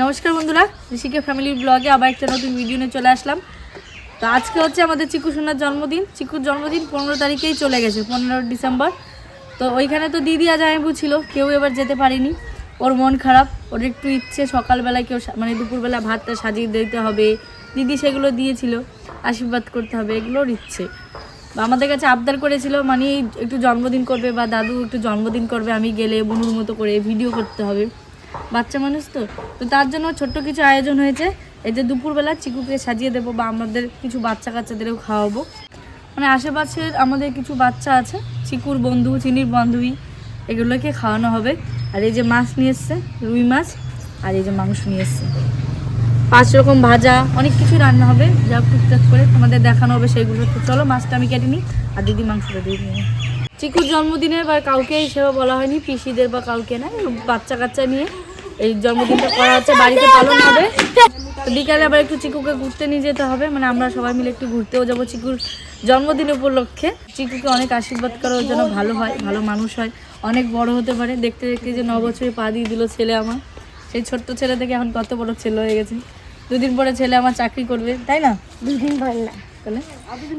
নমস্কার বন্ধুরা ঋষিকা ফ্যামিলির ব্লগে আবার একটা নতুন ভিডিও নিয়ে চলে আসলাম। তো আজকে হচ্ছে আমাদের চিকু সোনার জন্মদিন। চিকুর জন্মদিন পনেরো তারিখেই চলে গেছে, পনেরো ডিসেম্বর। তো ওইখানে তো দিদি আজ আমি ছিল, কেউ এবার যেতে পারিনি। ওর মন খারাপ, ওর একটু ইচ্ছে সকালবেলায় কেউ মানে দুপুরবেলা ভাতটা সাজিয়ে দিতে হবে। দিদি সেগুলো দিয়েছিল, আশীর্বাদ করতে হবে, এগুলোর ইচ্ছে। বা আমাদের কাছে আবদার করেছিল মানে একটু জন্মদিন করবে বা দাদু একটু জন্মদিন করবে, আমি গেলে বনুর মতো করে ভিডিও করতে হবে। বাচ্চা মানুষ তো। তো তার জন্য ছোট্ট কিছু আয়োজন হয়েছে। এই যে দুপুরবেলা চিকুকে সাজিয়ে দেবো বা আমাদের কিছু বাচ্চা কাচ্চাদেরও খাওয়াবো। মানে আশেপাশের আমাদের কিছু বাচ্চা আছে, চিকুর বন্ধু, চিনির বান্ধবী, এগুলোকে খাওয়ানো হবে। আর এই যে মাছ নিয়ে এসছে, রুই মাছ, আর এই যে মাংস নিয়ে এসছে। পাঁচ রকম ভাজা, অনেক কিছু রান্না হবে, যা টুকটাক করে তোমাদের দেখানো হবে সেগুলো তো চলো মাছটা আমি কেটে নিই, আর দিদি মাংসটা দিয়ে নিই চিকুর জন্মদিনের বা কাউকে হিসেবে বলা হয়নি পিসিদের বা কাউকে না বাচ্চা কাচ্চা নিয়ে এই জন্মদিনটা করা হচ্ছে বাড়িতে পালন হবে। বিকালে আবার একটু চিকুকে ঘুরতে নিয়ে যেতে হবে মানে আমরা সবাই মিলে একটু ঘুরতেও যাব চিকুর জন্মদিন উপলক্ষে। চিকুকে অনেক আশীর্বাদ করার জন্য ভালো হয় ভালো মানুষ হয় অনেক বড় হতে পারে। দেখতে দেখতে যে ন বছরে পা দিয়ে দিল ছেলে আমার। সেই ছোট্ট ছেলে থেকে এখন কত বড় ছেলে হয়ে গেছে। দুদিন পরে ছেলে আমার চাকরি করবে তাই না? দুদিন পর না। তাহলে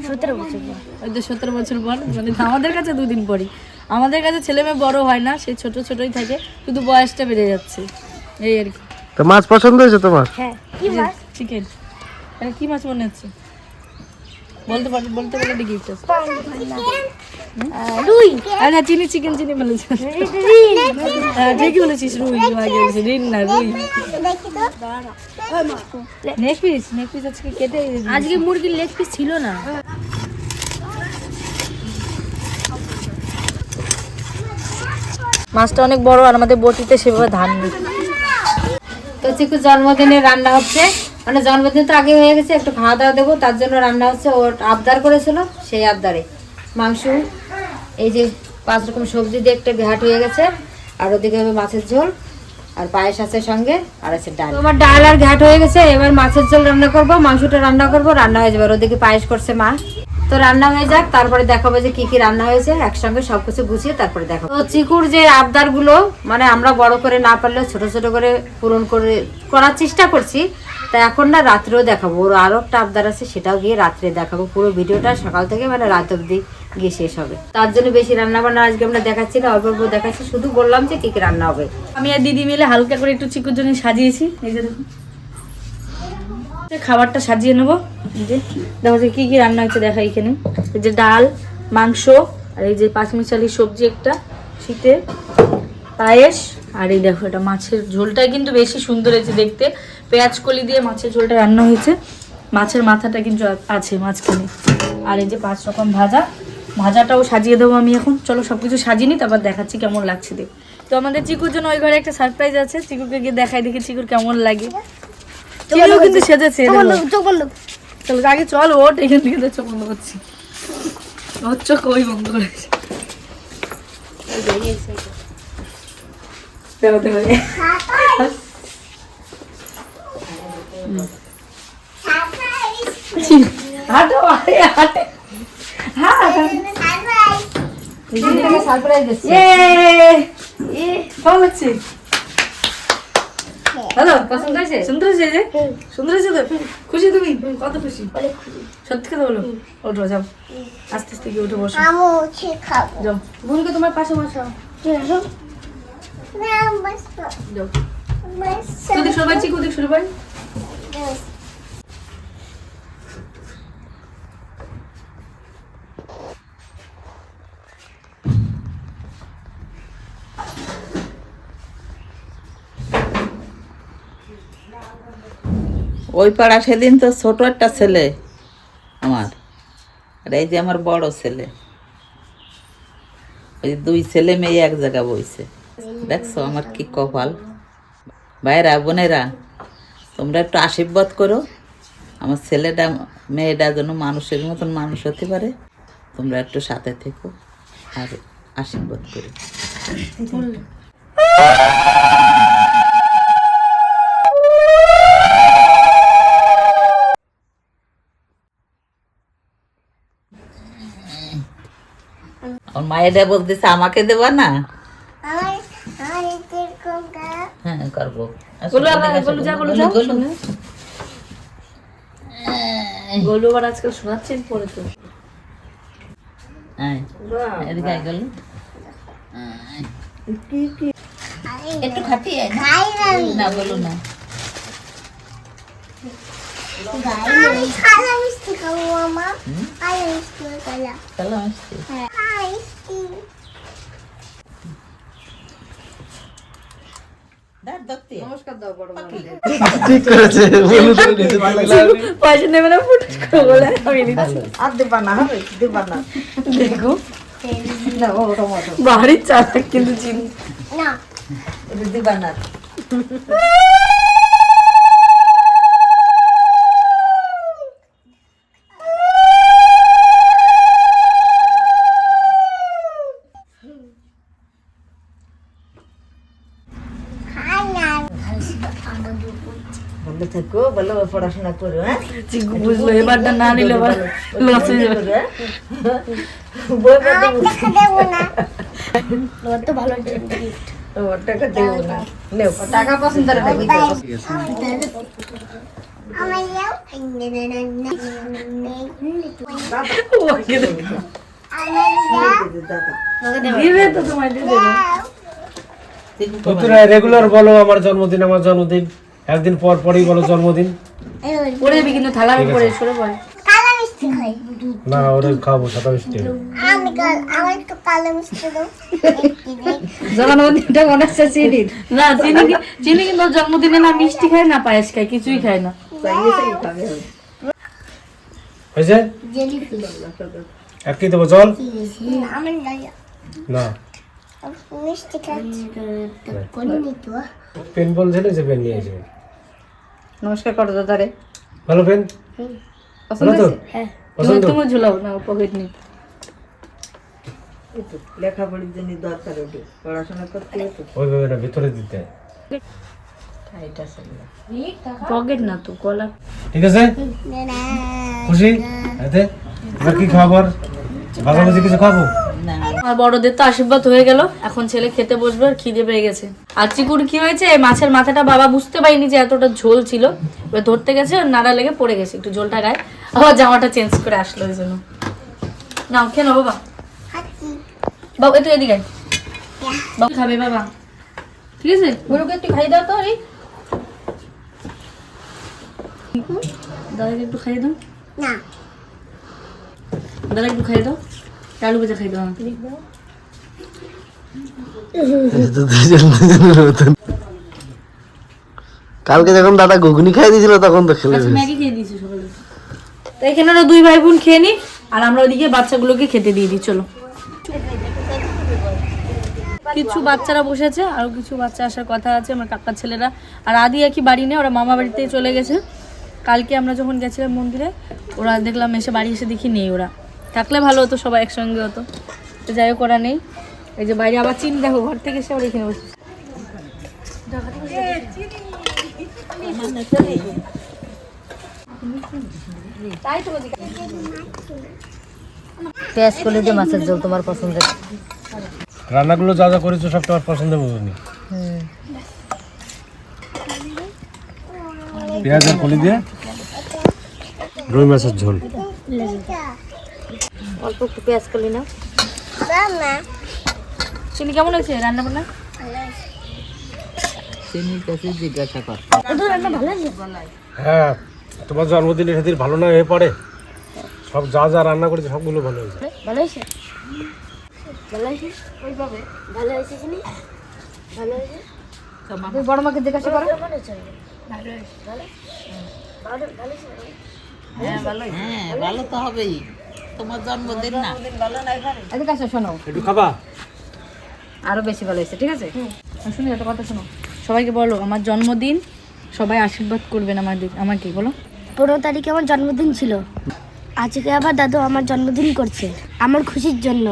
সতেরো বছর পর। ওই তো সতেরো বছর পর মানে আমাদের কাছে দুদিন পরই। আমাদের কাছে ছেলে মেয়ে বড় হয় না সেই ছোট ছোটই থাকে শুধু বয়সটা বেড়ে যাচ্ছে। এই আর কি। তো মাছ পছন্দ হয়েছে তোমার? হ্যাঁ কি মাছ? চিকেন কি মাছ মনে হচ্ছে? বলতে পার বলতে একটু আহ, রুই। আরে চিনি চিকেন চিনি বলেছি। হ্যাঁ, ঠিকই বলেছিস রুই আগে রিন না রুই। নেক পিস নেক পিস আজকে কেটে আজকে মুরগির লেগ পিস ছিল না। মাছটা অনেক বড় আর আমাদের বটিতে সেভাবে ধান নেই তো চিকু জন্মদিনে রান্না হচ্ছে। মানে জন্মদিন তো আগে হয়ে গেছে, একটু খাওয়া দাওয়া দেবো, তার জন্য রান্না হচ্ছে ওর আবদার করেছিল সেই আবদারে। মাংস, এই যে পাঁচ রকম সবজি দিয়ে একটা বিহাট হয়ে গেছে, আর ওদিকে হবে মাছের ঝোল, আর পায়েস আছে সঙ্গে, আর আছে ডাল। আমার ডাল আর ঘাট হয়ে গেছে, এবার মাছের ঝোল রান্না করব, মাংসটা রান্না করব, রান্না হয়ে যাবে ওদিকে পায়েস করছে মা। তো রান্না হয়ে যাক, তারপরে দেখাবো যে কি কি রান্না হয়েছে, একসঙ্গে সবকিছু গুছিয়ে তারপরে দেখাবো। তো চিকুর যে আবদারগুলো মানে আমরা বড় করে না পারলেও ছোট ছোট করে পূরণ করে করার চেষ্টা করছি, তা এখন না রাত্রেও দেখাবো। ওর আরও একটা আবদার আছে, সেটাও গিয়ে রাত্রে দেখাবো। পুরো ভিডিওটা সকাল থেকে মানে রাত অব্দি গিয়ে শেষ হবে। তার জন্য বেশি রান্না বান্না আজকে আমরা দেখাচ্ছি না, অল্প অল্প দেখাচ্ছি। শুধু বললাম যে কি কি রান্না হবে। আমি আর দিদি মিলে হালকা করে একটু চিকুর জন্য সাজিয়েছি, এই যে দেখুন। খাবারটা সাজিয়ে নেব। দেখো যে কি কি রান্না হয়েছে, দেখা এখানে এই যে ডাল, মাংস, আর এই যে পাঁচমিশালি সবজি একটা, শীতে। পায়েস, আর এই দেখো এটা মাছের ঝোলটাই কিন্তু বেশি সুন্দর হয়েছে দেখতে। পেঁয়াজ কলি দিয়ে মাছের ঝোলটা রান্না হয়েছে। মাছের মাথাটা কিন্তু আছে মাঝখানে। আর এই যে পাঁচ রকম ভাজা। ভাজাটাও সাজিয়ে দেবো আমি এখন। চলো সব কিছু সাজিয়ে নিই, তারপর দেখাচ্ছি কেমন লাগছে দেখ তো আমাদের চিকুর জন্য ওই ঘরে একটা সারপ্রাইজ আছে। চিকুকে গিয়ে দেখাই দেখি চিকুর কেমন লাগে। চিকুও কিন্তু সেজেছে চোখ বন্ধ। চলো আগে চল ওট এখান থেকে চোখ বন্ধ করছি। ওর চোখ ওই বন্ধ করেছে। হাঁটে সারপ্রাইজ দিচ্ছি ইয়ে ভালো লাগছে হ্যালো পছন্দ হয়েছে সুন্দর হয়েছে যে? সুন্দর হয়েছে তো? খুশি তুমি? কত খুশি? সত্যি কথা বলো। ওঠো যাও। আস্তে আস্তে গিয়ে উঠে বসো। যাও। বোনকে তোমার পাশে বসাও যাও। বাস। কুদিক সরবাই ওই পাড়া সেদিন তো ছোট একটা ছেলে আমার, আর এই যে আমার বড় ছেলে। ওই দুই ছেলে মেয়ে এক জায়গা বইছে। দেখছ আমার কি কপাল? ভাইরা বোনেরা, তোমরা একটু আশীর্বাদ করো। আমার ছেলেটা, মেয়েটা যেন মানুষের মতন মানুষ হতে পারে, তোমরা একটু সাথে থেকো আর আশীর্বাদ করো। আমার মায়েরা বলতেছে আমাকে দেবা না? হ্যাঁ করব। গোলু আবার আজকাল শোনাচ্ছেন পরে তো। এদিকে আয় গোলু। একটু খাটিয়ে। না বলো না। পয়সা নেবে না ফুট করে বলে আমি নিচ্ছি আর দেবা না হবে দেবা না দেখো না ও ওটা মতো বাড়ি চালাক কিন্তু চিনি না। এটা দেবা না খাই না ভালো থেকো ভালো পড়াশোনা করো হ্যাঁ? চিকু বুঝলো এবারটা না নিলে লস হয়ে যাবে। হ্যাঁ? বই পড়তে দেবো না। ভালো গিফট টাকা দেবো নেও টাকা পছন্দ করে দেবে রেগুলার বলো আমার জন্মদিন আমার জন্মদিন। একদিন পর পরই বলো জন্মদিন। পরে যাবি কিন্তু থালা পরে সরে পড়ে কালো মিষ্টি খাই। না ওরা খাব সাদা মিষ্টি। আমি কাল- আমার একটু কালো মিষ্টি দাও। জন্মদিনটা মনে হচ্ছে চিনির না চিনি চিনি কিন্তু জন্মদিনে না মিষ্টি খায় না পায়েস খায় কিছুই খায় না। হয়েছে? কি দেবো জল? না মিষ্টি খাচ্ছি। পেন বলছিল যে পেন নিয়ে এসে। নমস্কার করো দাদারে। ভালো ভালো তো? তুমি পছন্দ? তুমি ঝুলাও না পকেট লেখাপড়ির জন্য দরকার ওটি পড়াশোনা করতে ওইভাবে না ভিতরে দিতে। পকেট না। তো কলা ঠিক আছে? খুশি? এতে? এবার কি খাবার ভাগাভাগি কিছু খাব? না আর বড়দের তো আশীর্বাদ হয়ে গেল। এখন ছেলে খেতে বসবে আর খিদে পেয়ে গেছে। আর চিকুর কি হয়েছে? মাছের মাথাটা বাবা বুঝতে পারিনি যে এতটা ঝোল ছিল। এবার ধরতে গেছে নাড়া লেগে পড়ে গেছে। একটু ঝোলটা গায়ে। আবার জামাটা চেঞ্জ করে আসলো ওই জন্য। নাও খেয়ে নাও বাবা। বাবু একটু এদিকে আয়। বাবু খাবে বাবা। ঠিক আছে? গরুকে একটু খাইয়ে দাও তো এই দাদাকে একটু খাইয়ে দাও। না। দাদা একটু খাইয়ে দাও। আলু ভাজা খাইয়ে দাও কালকে যখন দাদা ঘুগনি খাই দিয়েছিল তখন তো খেলে আচ্ছা ম্যাগি খেয়ে দিয়েছি সকালে। তো এখানে ওরা দুই ভাই বোন খেয়ে নি আর আমরা ওইদিকে বাচ্চাগুলোকে খেতে দিয়ে দিই চলো। কিছু বাচ্চারা বসেছে আর কিছু বাচ্চা আসার কথা আছে আমার কাকার ছেলেরা। আর আদি একই বাড়ি নেই ওরা মামা বাড়িতেই চলে গেছে। কালকে আমরা যখন গেছিলাম মন্দিরে ওরা দেখলাম এসে বাড়ি এসে দেখি নেই ওরা। থাকলে ভালো হতো সবাই একসঙ্গে হতো। তো যাই হোক ওরা নেই। এই যে বাইরে আবার চিনি দেখো ঘর থেকে এসে ওরা এখানে বসে। তাই তো বলছি। পেঁয়াজ কলি দিয়ে মাছের ঝোল তোমার পছন্দের রান্নাগুলো যা যা করেছ সব তোমার পছন্দ বুঝনি পেঁয়াজ আর কলি দিয়ে রুই মাছের ঝোল। অল্প একটু পেঁয়াজ কলি না মামা চিনি কেমন হয়েছে? রান্না বান্না? চিনির কাছে জিজ্ঞাসা কর। হ্যাঁ তোমার জন্মদিনের ভালো না হয়ে পড়ে? সব যা যা রান্না করেছে সবগুলো ভালো হয়েছে। ভালো হয়েছে? ভালো হয়েছে? ওইভাবে। ভালো হয়েছে চিনি? ভালো হয়েছে? তুই বড় মাকে জিজ্ঞাসা করো। ভালো হয়েছে? ভালো হয়েছে? ভালো ভালো ভালো হ্যাঁ ভালো তো হবেই। তোমার জন্মদিন না। এদিকে আসো শোনো। একটু খাবা? আরও বেশি ভালো হয়েছে ঠিক আছে? আর শুনে একটা কথা শোনো। সবাইকে বলো আমার জন্মদিন সবাই আশীর্বাদ করবেন আমাদের আমাকে বলো। পনেরো তারিখে আমার জন্মদিন ছিল। আজকে আবার দাদু আমার জন্মদিন করছে আমার খুশির জন্য।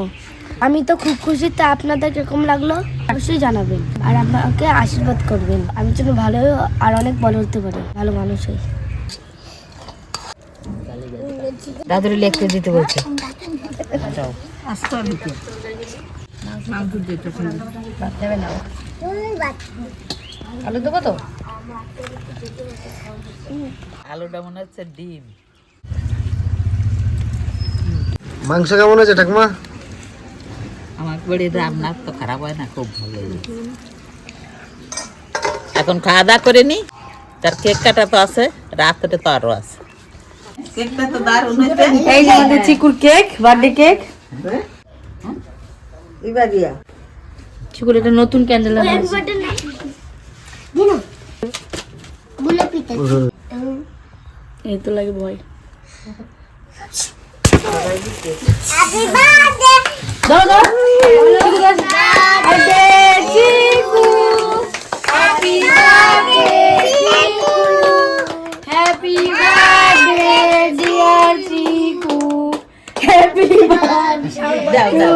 আমি তো খুব খুশি তা আপনাদের কীরকম লাগল? অবশ্যই জানাবেন। আর আমাকে আশীর্বাদ করবেন। আমি যেন ভালো আর অনেক বড় হতে পারি ভালো মানুষ হই। দাদুর লিখতে দিতে বলছে। আলু দেবো তো? আলুটা মনে হচ্ছে ডিম। মাংস কেমন হয়েছে ঠাকুমা? আমার বাড়ির রান্না তো খারাপ হয় না খুব ভালো এখন খাওয়া দাওয়া করে নি তার কেক কাটা তো আছে রাত্রে তো আরও আছে। কেকটা তো দারুণ হয়েছে। এই যে আমাদের চিকুর কেক বার্থডে কেক। এবার দিয়া। চিকুর এটা নতুন ক্যান্ডেল বুলে পিঠে। এই তো লাগে ভয়। দাও দাও চিকু দাও birthday, চিকু দাও দাও।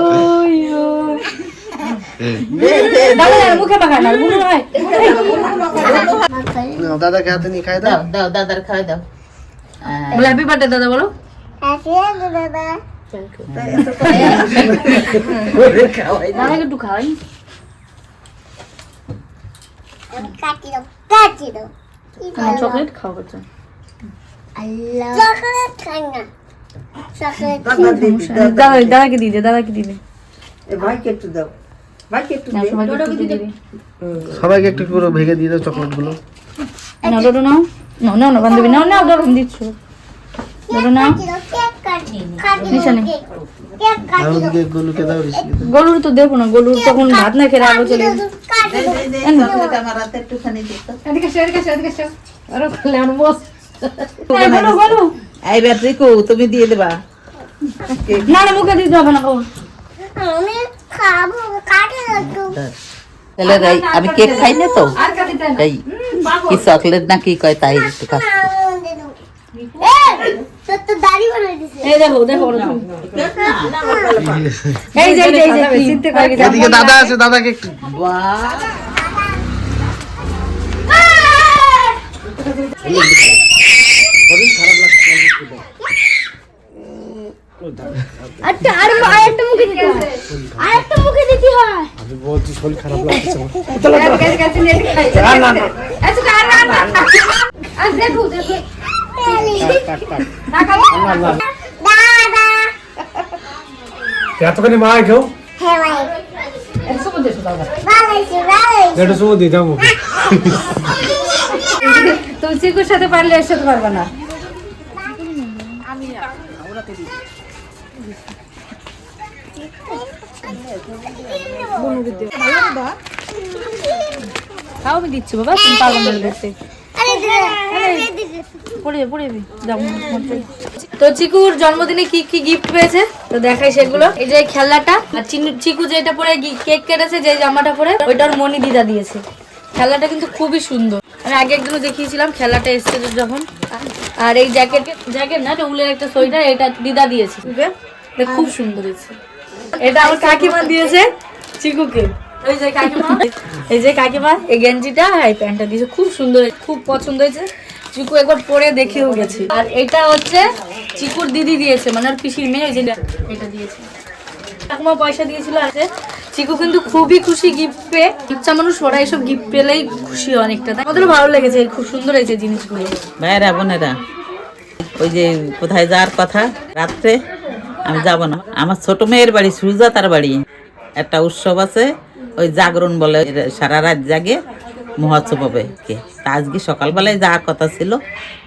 হয় দাদাকে হাতে নিয়ে খাই দাও। দাদার হ্যাপি বার্থডে দাদা বলো। দাদাকে একটু খাওয়াই। চকলেট খাও বাচ্চা চকলেট খাই না। দাদাকে দিয়ে দে দাদাকে দিয়ে দে এ ভাইকে একটু দাও। ভাইকে একটু না দে। সবাইকে একটু দিয়ে দে সবাইকে একটু করে ভেঙে দিয়ে দাও চকলেটগুলো না ডোডো নাও বান্ধবী নাও নাও ডোডো দিচ্ছ। ডোডো নাও। গলুর তো দেবো না গলুর তখন ভাত না খেয়ে আগে চলে একটুখানি এই। এইবার রিকু তুমি দিয়ে দেবা না না মুখে দিতে হবে না আমি খাব কাটি তাহলে এই- আমি কেক খাই না তো এই কি চকলেট না কি কয় তাই একটু খা তোর তো দাড়ি বানাই দিছে এই দেখো দেখো ওরা তুমি। এই যে এই যে, এই যে চিনতে পারি এদিকে দাদা আছে দাদাকে একটু বাহ আচ্ছা আর আরেকটা মুখে দিতে হয়। আরেকটা মুখে দিতে হয়। আমি বলছি শরীর খারাপ লাগছে আর দেখো দেখো। এতখানি মা কেউ? হ্যাঁ ভাই। এটা দিয়ে তুমি চিকুর সাথে পারলে এর সাথে পারবে না। খাও, আমি দিচ্ছি বাবা, তুমি পারবে দেখতে। তো চিকুর জন্মদিনে কি কি গিফট পেয়েছে? তো দেখাই সেগুলো। এই যে খেলনাটা, আর চিকু যেটা পরে কেক কেটেছে যে জামাটা পরে ওইটার মনি দিদা দিয়েছে। খেলনাটা কিন্তু খুবই সুন্দর। আমি আগে একদিনও দেখিয়েছিলাম খেলাটা এসছে যখন। আর এই জ্যাকেট জ্যাকেট না, এটা উলের একটা সোয়েটার, এটা দিদা দিয়েছে। খুব সুন্দর হয়েছে। এটা আমার কাকিমা দিয়েছে চিকুকে। ওই যে কাকিমা। এই যে কাকিমা এই গেঞ্জিটা এই প্যান্টটা দিয়েছে। খুব সুন্দর খুব পছন্দ হয়েছে। চিকু একবার পরে দেখেও গেছে। আর এটা হচ্ছে চিকুর দিদি দিয়েছে মানে আর পিসির মেয়ে ওই যে এটা দিয়েছে। ঠাকুমা পয়সা দিয়েছিল আছে চিকু কিন্তু খুবই খুশি গিফট পেয়ে। বাচ্চা মানুষ ওরা এসব গিফট পেলেই খুশি অনেকটা। আমাদেরও ভালো লেগেছে খুব সুন্দর হয়েছে জিনিসগুলো। ভাইয়েরা বোনেরা ওই যে কোথায় যাওয়ার কথা রাত্রে আমি যাব না। আমার ছোট মেয়ের বাড়ি সুজাতার বাড়ি। একটা উৎসব আছে, ওই জাগরণ বলে সারা রাত জাগে, মহোৎসব হবে কে। আজকে সকালবেলায় যাওয়ার কথা ছিল,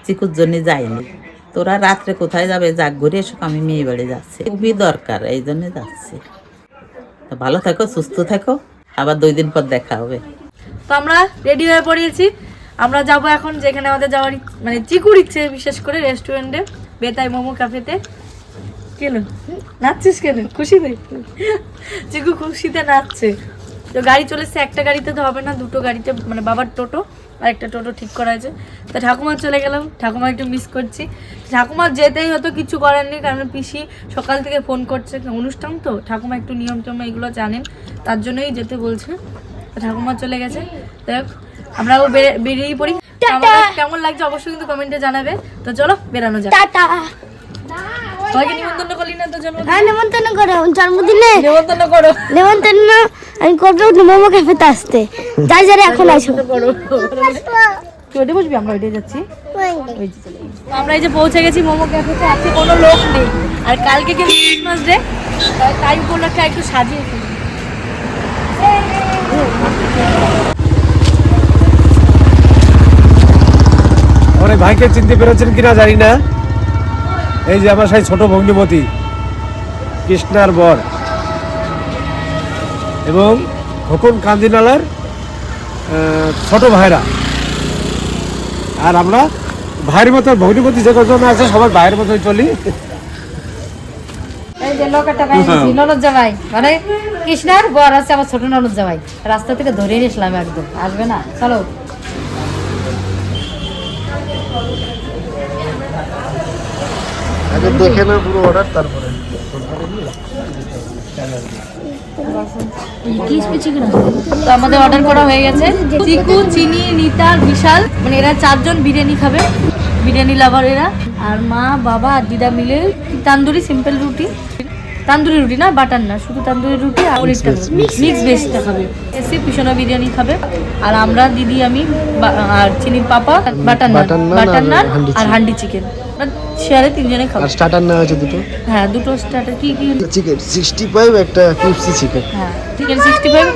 চিকুর জন্য যাইনি। তোরা রাত্রে কোথায় যাবে, যাক, ঘুরে এসো, আমি মেয়ে বাড়ি যাচ্ছি। খুবই দরকার, এই জন্য যাচ্ছি। ভালো থাকো, সুস্থ থাকো, আবার দুই দিন পর দেখা হবে। তো আমরা রেডি হয়ে পড়িয়েছি। আমরা যাব এখন যেখানে আমাদের যাওয়ার মানে চিকুর ইচ্ছে, বিশেষ করে রেস্টুরেন্টে বেতাই মোমো ক্যাফেতে কেন? নাচছিস কেন? খুশি হয়ে চিকু খুশিতে নাচছে। তো গাড়ি চলেছে একটা গাড়িতে তো হবে না দুটো গাড়িতে মানে বাবার টোটো আর একটা টোটো ঠিক করা আছে। তো ঠাকুমা চলে গেলাম ঠাকুমা একটু মিস করছি। ঠাকুমা যেতেই হতো কিছু করার নেই কারণ পিসি সকাল থেকে ফোন করছে। অনুষ্ঠান তো ঠাকুমা একটু নিয়ম টিয়ম এগুলো জানেন তার জন্যই যেতে বলছে। ঠাকুমা চলে গেছে। দেখ আমরাও বেরিয়ে পড়ি। কেমন লাগছে অবশ্যই কিন্তু কমেন্টে জানাবে। তো চলো বেরানো যাক। টাটা! সবাইকে নিমন্ত্রণ করলি না তো জন্মদিন? হ্যাঁ নেমন্তন্ন করো জন্মদিনে। নিমন্ত্রণ করো। নেমন্তন্ন আমি কবে মোমো ক্যাফেতে আসতে। যাই যারা এখন আসো। আমরা ওইটাই যাচ্ছি। আমরা এই যে পৌঁছে গেছি মোমো ক্যাফেতে আজকে কোনো লোক নেই। আর কালকে কিন্তু ক্রিসমাস ডে তাই উপলক্ষে একটু অনেক ভাইকে চিনতে পেরেছেন কিনা জানি না। এই যে আমার সেই ছোট ভগ্নিপতি কৃষ্ণার বর এবং খোকন কান্দিনালার ছোট ভাইরা। আর আমরা ভাইয়ের মতো ভগ্নিপতি যে কজন আছে সবাই ভাইয়ের মতোই চলি। এই যে লোকটা ভাই ননদ জামাই মানে কৃষ্ণার বর আছে আমার ছোট ননদ জামাই রাস্তা থেকে ধরে নিয়েছিলাম একদম আসবে না? চলো। আগে দেখে না পুরো অর্ডার তারপরে তো আমাদের অর্ডার করা হয়ে গেছে। চিকু চিনি নিতার বিশাল। মানে এরা চারজন বিরিয়ানি খাবে বিরিয়ানি লাভার এরা। আর মা বাবা আর দিদা মিলে তান্দুরি সিম্পল রুটি। তান্দুরি রুটি না বাটার না শুধু তান্দুরি রুটি আর ওরিটা মিক্স ভেজটা খাবে। এসে পিছনে বিরিয়ানি খাবে। আর আমরা দিদি আমি আর চিনির papa butter naan. Butter naan আর হান্ডি চিকেন শেয়ারে তিনজনে খাব। স্টার্টার নেওয়া হয়েছে দুটো? হ্যাঁ দুটো স্টার্টার কি কি? চিকেন সিক্সটি ফাইভ একটা ক্রিপসি চিকেন হ্যাঁ চিকেন সিক্সটি ফাইভ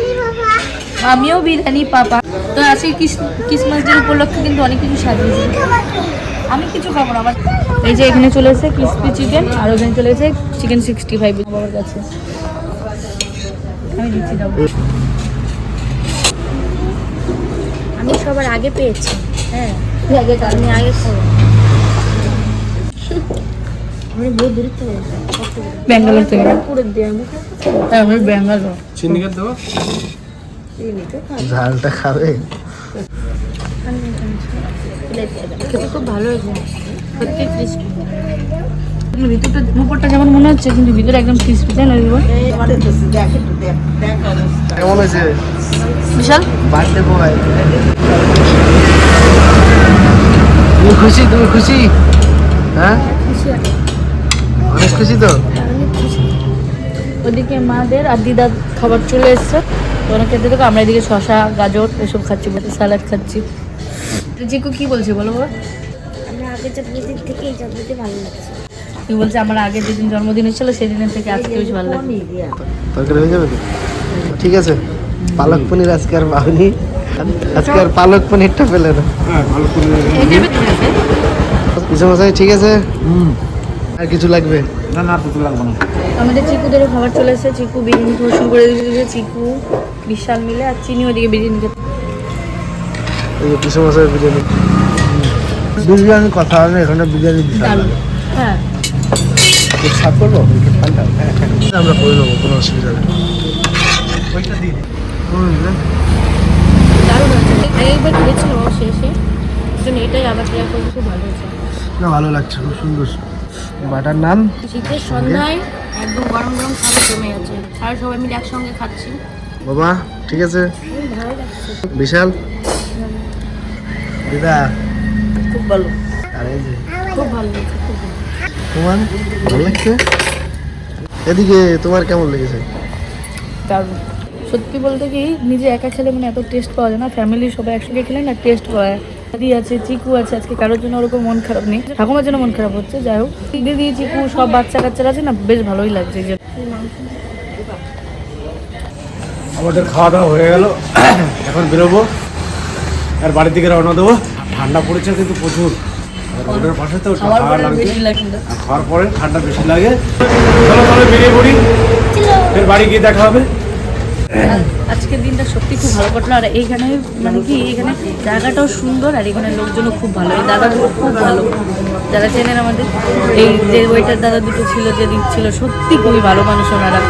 আমিও বিরিয়ানি পাপা। তো আজকে ক্রিসমাস ডে উপলক্ষে কিন্তু অনেক কিছু সাজিয়েছি। আমি কিছু খাব না আমার এই যে এখানে চলে এসেছে ক্রিসপি চিকেন আর ওখানে চলে এসেছে চিকেন সিক্সটি ফাইভ বাবার কাছে। আমি দিচ্ছি দাও। আমি সবার আগে পেয়েছি। হ্যাঁ। আমি আগে খাব। ব্যাঙ্গালোর থেকে। হ্যাঁ আমি ব্যাঙ্গালোর। সিন্ডিকেট দেবো? ঝালটা খাবে? খুব ভালো হয়েছে। সত্যি ক্রিসপি ভিতরটা উপরটা যেমন মনে হচ্ছে কিন্তু ভিতরে একদম ক্রিসপি তাই না কেমন হয়েছে? বিশাল। বার্থডে বয় তুমি খুশি তুমি খুশি? হ্যাঁ? খুশি তো? ওদিকে মাদের আর দিদার খাবার চলে এসছে। তো ওরা খেতে দেখো আমরা এদিকে শশা গাজর এসব খাচ্ছি স্যালাড খাচ্ছি। জিকু কি বলছে বলো বাবা? আমরা আগে জন্মদিন থেকে এই জন্মদিন ভালো লাগছে কি বলছে আমার আগে যেদিন জন্মদিন হয়েছিল সেদিনের থেকে আজকে বেশি ভালো লাগে তরকারি হয়ে যাবে তো? ঠিক আছে। পালক পনির আজকে আর পাওনি। আজকে আর পালক পনিরটা পেলে না। হ্যাঁ ভালো করে ঠিক আছে? আর কিছু লাগবে? না না কিছু লাগবে না। আমাদের চিকুদেরও খাবার চলে এসেছে চিকু বিরিয়ানি শুরু করে দিয়েছে চিকু বিশাল মিলে আর চিনি ওদিকে বিরিয়ানি খেতে। এই কিছু মশাই বিরিয়ানি। বিরিয়ানি কথা হবে না, এখানে বিরিয়ানি বিশাল হ্যাঁ। সাফ করব? হ্যাঁ, আমরা করে নেব কোনো অসুবিধা নেই। খেয়েছিল শেষে এটাই আবার ট্রাই করব খুব ভালো হয়েছে। না ভালো লাগছে খুব সুন্দর। বাটার নান। শীতের সন্ধ্যায় একদম গরম গরম খাবার জমে আছে আর সবাই মিলে একসঙ্গে খাচ্ছি। বাবা ঠিক আছে? বিশাল। দিদা। খুব ভালো। আর এই যে। খুব ভালো। খুব ভালো তোমার ভালো লাগছে? এদিকে তোমার কেমন লেগেছে? দারুণ। সত্যি বলতে কি নিজে একা খেলে মানে এত টেস্ট পাওয়া যায় না। ফ্যামিলি সবাই একসঙ্গে খেলে না টেস্ট পাওয়া যায় দিদি আছে চিকু আছে আজকে কারোর জন্য ওরকম মন খারাপ নেই। ঠাকুমার জন্য মন খারাপ হচ্ছে যাই হোক। দিদি চিকু সব বাচ্চা কাচ্চারা আছে না? বেশ ভালোই লাগছে যে আমাদের খাওয়া দাওয়া হয়ে গেল। এখন বেরোবো। আর বাড়ির দিকে রওনা দেবো। ঠান্ডা পড়েছে কিন্তু প্রচুর। রোডের পাশে তো খাওয়ার ঠান্ডা পরে লাগছে। লাগে। খাওয়ার পরে ঠান্ডা বেশি লাগে। চলো তাহলে বেরিয়ে পড়ি। ফের বাড়ি গিয়ে দেখা হবে। আজকের দিনটা সত্যি খুব ভালো কাটলো। আর এইখানে মানে কি এখানে জায়গাটাও সুন্দর আর এখানে লোকজনও খুব ভালো। এই দাদাগুলো খুব ভালো। যারা চেনেন আমাদের এই যে ওয়েটার দাদা দুটো ছিল যে দিচ্ছিল সত্যি খুবই ভালো মানুষ ওনারা।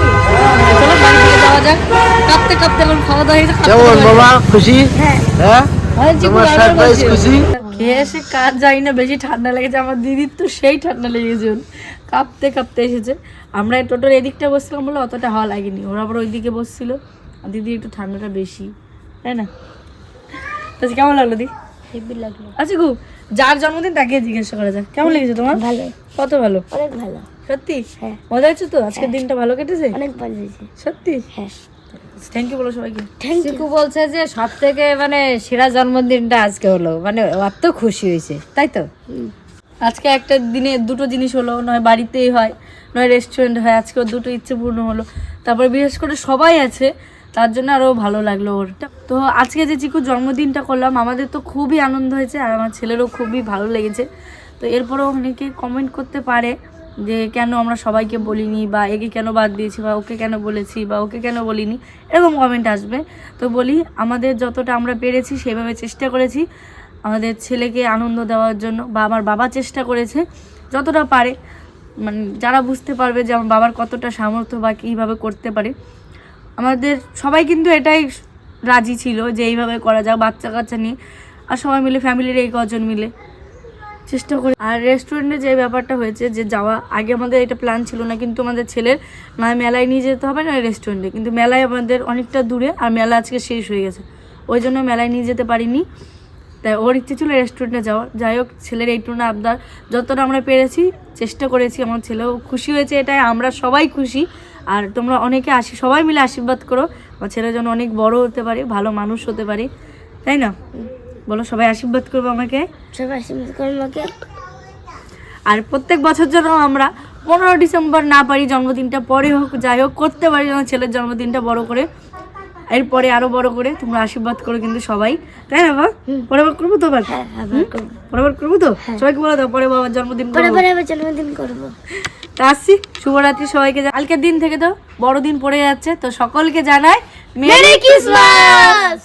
চলো বাড়ি থেকে যাওয়া যাক। কাঁপতে কাঁপতে এখন খাওয়া দাওয়া হয়েছে বাবা? খুশি? হ্যাঁ। হয়? তোমার সারপ্রাইজ খুশি? খেয়ে এসে কাজ যাই না বেশি ঠান্ডা লেগেছে আমার দিদির তো সেই ঠান্ডা লেগেছে কাঁপতে কাঁপতে এসেছে। আমরা টোটোর এদিকটা বসছিলাম বলে অতটা হাওয়া লাগেনি ওরা আবার ওইদিকে বসছিল। আর দিদি একটু ঠান্ডাটা বেশি তাই না? তো কেমন লাগল দি? হেভি লাগল। আচ্ছা গু যার জন্মদিন তাকে জিজ্ঞাসা করা যাক। কেমন লেগেছে তোমার? ভালো। কত ভালো? অনেক ভালো। সত্যি? হ্যাঁ। মজা হচ্ছে তো? আজকের দিনটা ভালো কেটেছে? অনেক ভালো হয়েছে। সত্যি? হ্যাঁ। থ্যাংক ইউ বলো সবাইকে। চিকু বলছে যে সব থেকে মানে সেরা জন্মদিনটা আজকে হলো। মানে অত খুশি হয়েছে তাই তো? আজকে একটা দিনে দুটো জিনিস হলো নয় বাড়িতেই হয় নয় রেস্টুরেন্ট হয় আজকে দুটো ইচ্ছে পূর্ণ হলো। তারপরে বিশেষ করে সবাই আছে তার জন্য আরও ভালো লাগল ওর। তো আজকে যে চিকুর জন্মদিনটা করলাম আমাদের তো খুবই আনন্দ হয়েছে আর আমার ছেলেরও খুবই ভালো লেগেছে। তো এরপরেও অনেকে কমেন্ট করতে পারে। যে কেন আমরা সবাইকে বলিনি বা একে কেন বাদ দিয়েছি বা ওকে কেন বলেছি বা ওকে কেন বলিনি, এরকম কমেন্ট আসবে। তো বলি, আমাদের যতটা আমরা পেরেছি সেভাবে চেষ্টা করেছি। আমাদের ছেলেকে আনন্দ দেওয়ার জন্য বা আমার বাবা চেষ্টা করেছে যতটা পারে। মানে যারা বুঝতে পারবে যে আমার বাবার কতটা সামর্থ্য বা কীভাবে করতে পারে। আমাদের সবাই কিন্তু এটাই রাজি ছিল যে এইভাবে করা যাক বাচ্চা কাচ্চা নিয়ে। আর সবাই মিলে ফ্যামিলির এই কজন মিলে। চেষ্টা করি। আর রেস্টুরেন্টে যে ব্যাপারটা হয়েছে যে যাওয়া, আগে আমাদের এটা প্ল্যান ছিল না, কিন্তু আমাদের ছেলের না মেলায় নিয়ে যেতে হবে না রেস্টুরেন্টে কিন্তু মেলায় আমাদের অনেকটা দূরে, আর মেলা আজকে শেষ হয়ে গেছে। ওই জন্য মেলায় নিয়ে যেতে পারিনি। তাই ওর ইচ্ছে ছিল রেস্টুরেন্টে যাওয়ার। যাই হোক, ছেলের এইটুকু আবদার যতটা আমরা পেরেছি, চেষ্টা করেছি, আমার ছেলেও খুশি হয়েছে এটাই, আমরা সবাই খুশি। আর তোমরা অনেকে আসি, সবাই মিলে আশীর্বাদ করো। আমার ছেলে যেন অনেক বড় হতে পারে, ভালো মানুষ হতে পারে। তাই না? বলো সবাই আশীর্বাদ করব আমাকে। সবাই আশীর্বাদ করে আমাকে। আর প্রত্যেক বছর যেন আমরা পনেরো ডিসেম্বর না পারি জন্মদিনটা পরে হোক যাই হোক করতে পারি যেন ছেলের জন্মদিনটা বড় করে। এরপরে আরও বড় করে তোমরা আশীর্বাদ করো কিন্তু সবাই। তাই না বাবা? পরে বার করব তো আবার? হ্যাঁ আবার করব। করব তো? সবাইকে বলে দাও পরে বাবার জন্মদিন করব। জন্মদিন করব। তো আসছি শুভরাত্রি সবাইকে কালকের দিন থেকে তো বড়দিন পড়ে যাচ্ছে তো সকলকে জানাই মেরি ক্রিসমাস